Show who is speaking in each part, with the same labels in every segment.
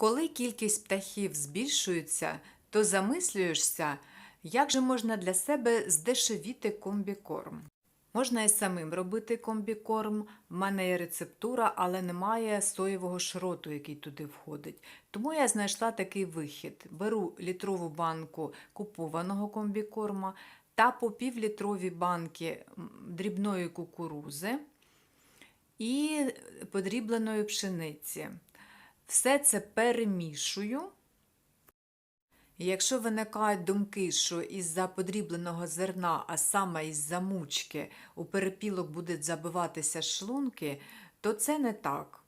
Speaker 1: Коли кількість птахів збільшується, то замислюєшся, як же можна для себе здешевіти комбікорм. Можна і самим робити комбікорм. В мене є рецептура, але немає соєвого шроту, який туди входить. Тому я знайшла такий вихід: беру літрову банку купованого комбікорма та по півлітрові банки дрібної кукурузи і подрібленої пшениці. Все це перемішую. Якщо виникають думки, що із-за подрібленого зерна, а саме із-за мучки, у перепілок будуть забиватися шлунки, то це не так.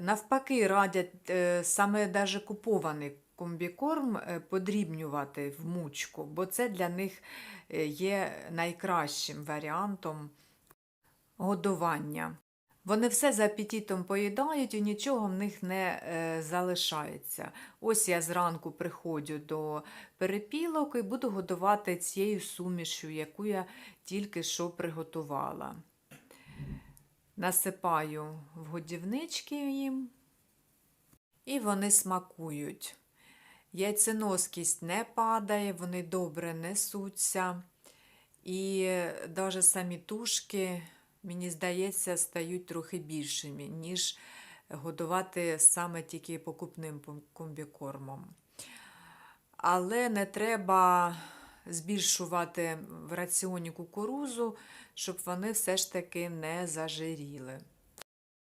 Speaker 1: Навпаки, радять е, саме даже купований комбікорм е, подрібнювати в мучку, бо це для них е, є найкращим варіантом годування. Вони все за апетитом поїдають і нічого в них не е, залишається. Ось я зранку приходжу до перепілок і буду годувати цією сумішю, яку я тільки що приготувала. Насипаю в годівнички їм, і вони смакують. Яйценоскість не падає, вони добре несуться. І навіть самі тушки, мені здається, стають трохи більшими, ніж годувати саме тільки покупним комбікормом. Але не треба збільшувати в раціоні кукурузу, щоб вони все ж таки не зажиріли.